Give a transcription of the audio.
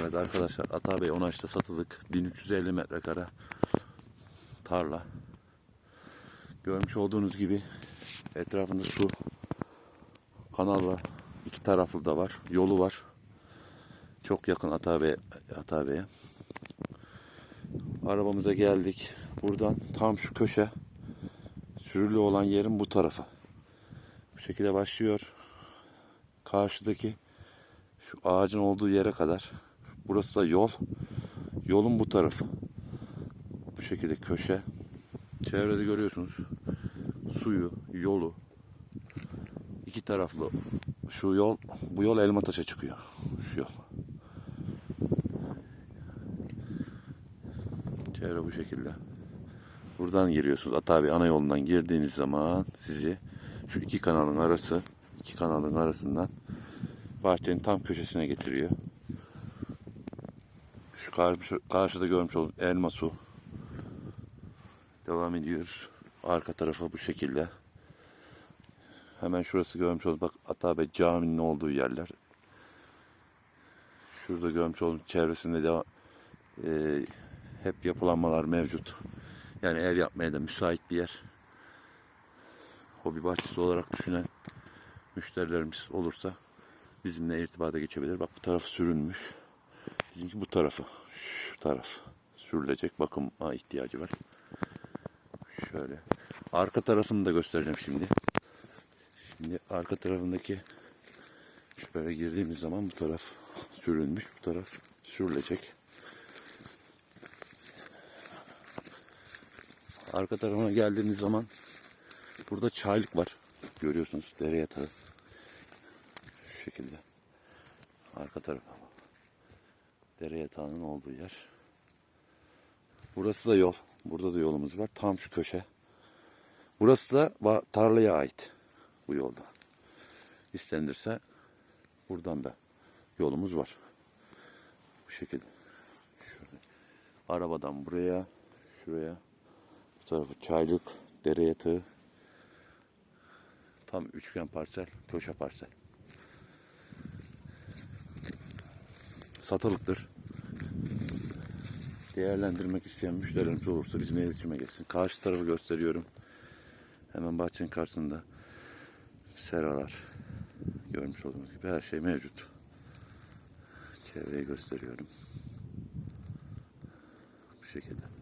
Evet arkadaşlar Atabey Onaç'ta satılık 1350 metrekare tarla. Görmüş olduğunuz gibi etrafında su, kanal var. İki taraflı da var. Yolu var. Çok yakın Atabey, Atabey'e. Arabamıza geldik. Buradan tam şu köşe sürülü olan yerin bu tarafı. Bu şekilde başlıyor. Karşıdaki şu ağacın olduğu yere kadar. Burası da yol. Yolun bu tarafı. Bu şekilde köşe. Çevrede görüyorsunuz. Suyu, yolu. iki taraflı. Şu yol, bu yol Elmataş'a çıkıyor. Şu yol. Çevre bu şekilde. Buradan giriyorsunuz. Atabi ana yolundan girdiğiniz zaman sizi şu iki kanalın arası, iki kanalın arasından bahçenin tam köşesine getiriyor. Karşıda görmüş olduğunuz elma su. Devam ediyoruz. Arka tarafı bu şekilde. Hemen şurası görmüş olduğunuz bak Atabe caminin olduğu yerler. Şurada görmüş olduğunuz çevresinde de e, hep yapılanmalar mevcut. Yani ev yapmaya da müsait bir yer. Hobi bahçesi olarak düşünen müşterilerimiz olursa bizimle irtibata geçebilir. Bak bu taraf sürünmüş. Bizimki bu tarafı. Şu taraf sürülecek. Bakıma ihtiyacı var. Şöyle. Arka tarafını da göstereceğim şimdi. Şimdi arka tarafındaki şöyle girdiğimiz zaman bu taraf sürülmüş. Bu taraf sürülecek. Arka tarafına geldiğimiz zaman burada çaylık var. Görüyorsunuz dere yatağı. Şu şekilde. Arka tarafı. Dere yatağının olduğu yer. Burası da yol. Burada da yolumuz var. Tam şu köşe. Burası da tarlaya ait bu yolda. İstenirse buradan da yolumuz var. Bu şekilde. Şöyle. Arabadan buraya, şuraya. Bu tarafı çaylık, dere yatağı. Tam üçgen parsel, köşe parsel. satılıktır. Değerlendirmek isteyen müşterilerimiz olursa bizimle iletişime geçsin. Karşı tarafı gösteriyorum. Hemen bahçenin karşısında seralar görmüş olduğunuz gibi her şey mevcut. Çevreyi gösteriyorum. Bu şekilde.